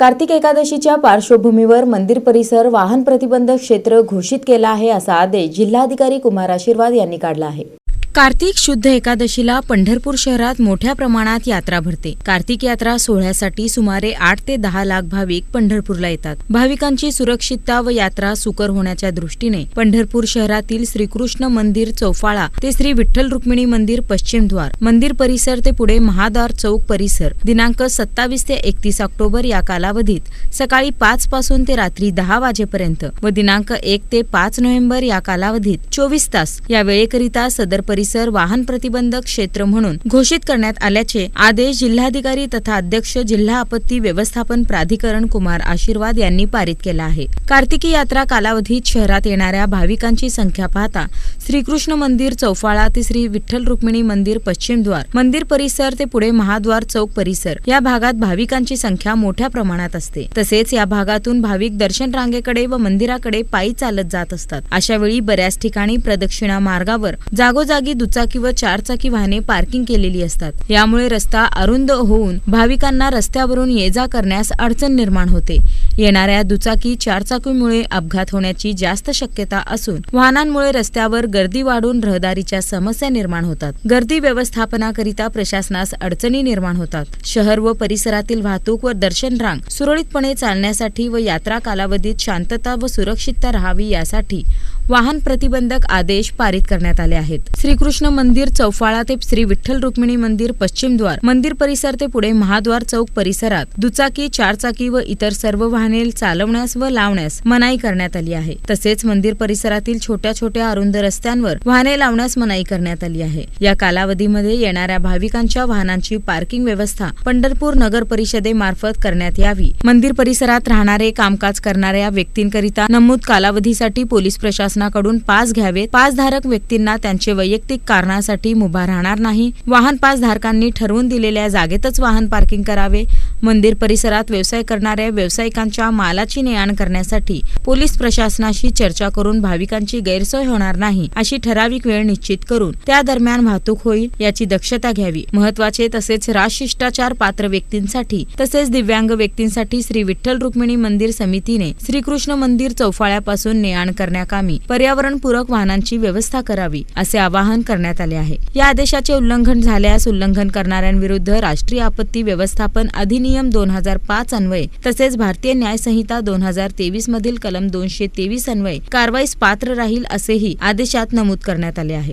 कार्तिक एकादशीच्या पार्श्वभूमीवर मंदिर परिसर वाहन प्रतिबंधक क्षेत्र घोषित केला आहे असा आदेश जिल्हाधिकारी कुमार आशीर्वाद यांनी काढला आहे. कार्तिक शुद्ध एकादशीला पंढरपूर शहरात मोठ्या प्रमाणात यात्रा भरते. कार्तिक यात्रा सोहळ्यासाठी सुमारे आठ ते दहा लाख भाविक पंढरपूरला येतात. भाविकांची सुरक्षितता व यात्रा सुकर होण्याच्या दृष्टीने पंढरपूर शहरातील श्रीकृष्ण मंदिर चौफाळा ते श्री विठ्ठल रुक्मिणी मंदिर पश्चिम द्वार मंदिर परिसर ते पुढे महाद्वार चौक परिसर दिनांक सत्तावीस ते एकतीस ऑक्टोबर या कालावधीत सकाळी पाच पासून ते रात्री दहा वाजेपर्यंत व दिनांक एक ते पाच नोव्हेंबर या कालावधीत चोवीस तास या वेळेकरिता सदर परिसर वाहन प्रतिबंधक क्षेत्र म्हणून घोषित करण्यात आल्याचे आदेश जिल्हाधिकारी तथा अध्यक्ष जिल्हा आपत्ती व्यवस्थापन प्राधिकरण कुमार आशीर्वाद यांनी पारित केला आहे. कार्तिकी यात्रा कालावधीत शहरात येणाऱ्या भाविकांची संख्या पाहता श्रीकृष्ण मंदिर चौफाळा ते श्री विठ्ठल रुक्मिणी मंदिर पश्चिम द्वार मंदिर परिसर ते पुढे महाद्वार चौक परिसर या भागात भाविकांची संख्या मोठ्या प्रमाणात असते. तसेच या भागातून भाविक दर्शन रांगेकडे व मंदिराकडे पायी चालत जात असतात. अशा वेळी बऱ्याच ठिकाणी प्रदक्षिणा मार्गावर जागोजागी दुचाकी व चारचाकी वाहने पार्किंग केलेली असतात. यामुळे रस्ता अरुंद होऊन भाविकांना रस्त्यावरून ये जा करण्यास अडचण निर्माण होते. येणाऱ्या दुचाकी चारचाकीमुळे अपघात होण्याची जास्त शक्यता असून वाहनांमुळे रस्त्यावर गर्दी वाढून रहदारीच्या समस्या निर्माण होतात. गर्दी व्यवस्थापनाकरिता प्रशासनास अडचणी निर्माण होतात. शहर व परिसरातील वाहतूक व दर्शन रांग सुरळीतपणे चालण्यासाठी व यात्रा कालावधीत शांतता व सुरक्षितता राहावी यासाठी वाहन प्रतिबंधक आदेश पारित करण्यात आले आहेत. श्रीकृष्ण मंदिर चौफाळा ते श्री विठ्ठल रुक्मिणी मंदिर पश्चिम द्वार मंदिर परिसर ते पुढे महाद्वार चौक परिसरात दुचाकी चारचाकी व इतर सर्व वाहने चालवण्यास व लावण्यास मनाई करण्यात आली आहे. तसेच मंदिर परिसरातील छोट्या छोट्या अरुंद रस्त्यांवर वाहने लावण्यास मनाई करण्यात आली आहे. या कालावधीमध्ये येणाऱ्या भाविकांच्या वाहनांची पार्किंग व्यवस्था पंढरपूर नगर परिषदेमार्फत करण्यात यावी. मंदिर परिसरात राहणारे कामकाज करणाऱ्या व्यक्तींकरिता नमूद कालावधीसाठी पोलीस प्रशासन शासनाकडून पास घ्यावेत. पास धारक व्यक्तींना त्यांचे वैयक्तिक कारणासाठी मुभा राहणार नाही. वाहन पास धारकांनी ठरवून दिलेल्या जागेतच वाहन पार्किंग करावे. मंदिर परिसरात व्यवसाय करणाऱ्या व्यावसायिकांच्या मालाची ने आण करण्यासाठी पोलीस प्रशासनाशी चर्चा करून भाविकांची गैरसोय होणार नाही अशी ठराविक वेळ निश्चित करून त्या दरम्यान वाहतूक होईल याची दक्षता घ्यावी. महत्त्वाचे तसेच राजशिष्टाचार पात्र व्यक्तींसाठी तसेच दिव्यांग व्यक्तींसाठी श्री विठ्ठल रुक्मिणी मंदिर समितीने श्रीकृष्ण मंदिर चौफाळ्यापासून ने आण करण्याकामी पर्यावरणपूरक वाहनांची व्यवस्था करावी असे आवाहन करण्यात आले आहे. या आदेशाचे उल्लंघन झाल्यास उल्लंघन करणाऱ्यांविरुद्ध राष्ट्रीय आपत्ती व्यवस्थापन अधिनियम दोन हजार पाच अन्वये तसेच भारतीय न्याय संहिता दोन हजार तेवीस मधील कलम दोनशे तेवीस अन्वये कारवाईस पात्र राहील असेही आदेशात नमूद करण्यात आले आहे.